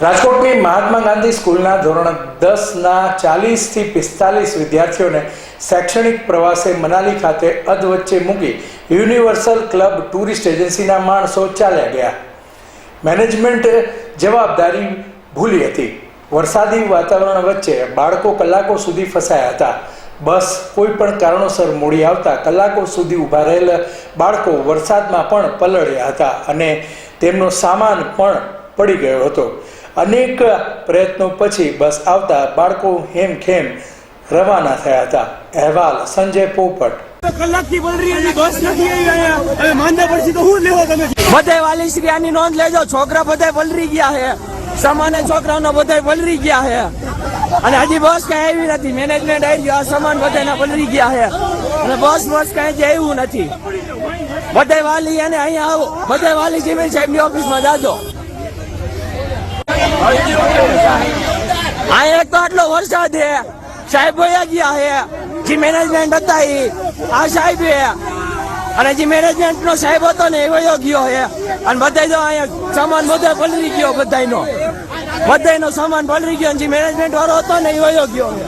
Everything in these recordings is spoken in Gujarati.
રાજકોટની મહાત્મા ગાંધી સ્કૂલના ધોરણ દસના ચાલીસથી પિસ્તાલીસ વિદ્યાર્થીઓને શૈક્ષણિક પ્રવાસે મનાલી ખાતે અધવચ્ચે મૂકી યુનિવર્સલ ક્લબ ટુરિસ્ટ એજન્સીના માણસો ચાલ્યા ગયા. મેનેજમેન્ટ જવાબદારી ભૂલી હતી. વરસાદી વાતાવરણ વચ્ચે બાળકો કલાકો સુધી ફસાયા હતા. બસ કોઈ પણ કારણોસર મોડી આવતા કલાકો સુધી ઊભા રહેલા બાળકો વરસાદમાં પણ પલળ્યા હતા અને તેમનો સામાન પણ પડી ગયો હતો. અનેક પ્રયત્નો પછી બસ આવતા બાળકો હેમ ખેમ રવાના થયા હતા. અહેવાલ સંજય પોપટ. કલાકથી બલરી હતી બસ નથી આવી અહીંયા. હવે માંદા પડશે તો હું લેવો તમે? બધે વાલી શ્રી આની નોંધ લેજો. છોકરા બધે વલરી ગયા છે. સામાન્ય છોકરાઓના બધે વલરી ગયા છે. અને હજી બસ કઈ આવી નથી. મેનેજમેન્ટ આવી ગયો. આ સામાન બધાના વલરી ગયા છે. અને બસ બસ કઈ જે આવ્યું નથી. બધે વાલી અને અહીંયા આવો. બધે વાલી જીમેલ સાહેબની ઓફિસમાં જાજો આ એક તો આટલો વરસાદ છે. સાહેબ વયા ગયા છે. જે મેનેજમેન્ટ હતા એ. આ સાહેબ અને જે મેનેજમેન્ટ નો સાહેબ હતો ને એ વયો ગયો છે. અને બધા જો અહીંયા સામાન બધો પલરી ગયો બધાયનો. બધાયનો સામાન પલરી ગયો જે મેનેજમેન્ટ વાળો હતો ને એ વયો ગયો છે.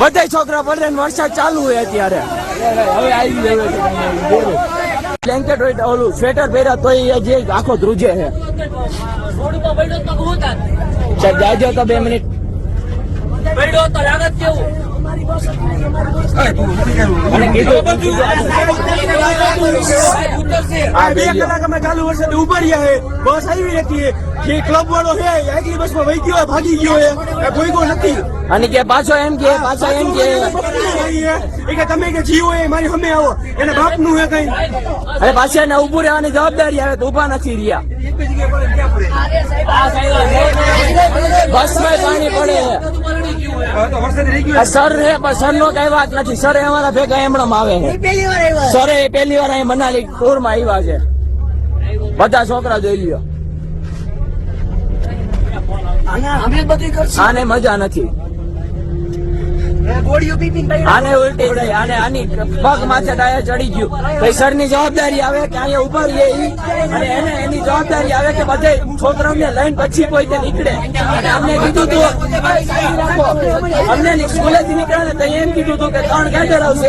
બધા છોકરા પલરે વરસાદ ચાલુ હોય અત્યારે. હવે આવી ગયો બ્લેન્કેટ હોય ઓલું સ્વેટર પહેર્યા તો એ જે આખો ધ્રુજે છે. સાહેબ જાજો તો બે મિનિટ. અને તો વરસાદે ઊભા બસ આવી નથી જે ક્લબ વાળો છે આગલી બસમાં વહી ગયો ભાગી ગયો છે એ કોઈ કો નથી. અને કે પાછો એમ કે પાછો એમ કે. કે તમે કે જીવો એ મારી હમે આવો. એને બાપનું હે કઈ? અરે પાછા એને ઉભું રહેવાની જવાબદારી આવે તો ઊભા નથી રહ્યા. બસમાં પાણી પડે સર રે પણ સર નો કઈ વાત નથી. સર અમારા ભેગા એમણા આવે છે. સર એ પહેલી વાર અહીં મનાલી ટૂરમાં આવ્યા છે. બધા છોકરા જોઈ લ્યો. આને મજા નથી. ની જવાબદારી આવે કે અહીંયા ઊભા રહીએ લઈને પછી નીકળે? અને અમને એમ કીધું તું કે ત્રણ ગાડર આવશે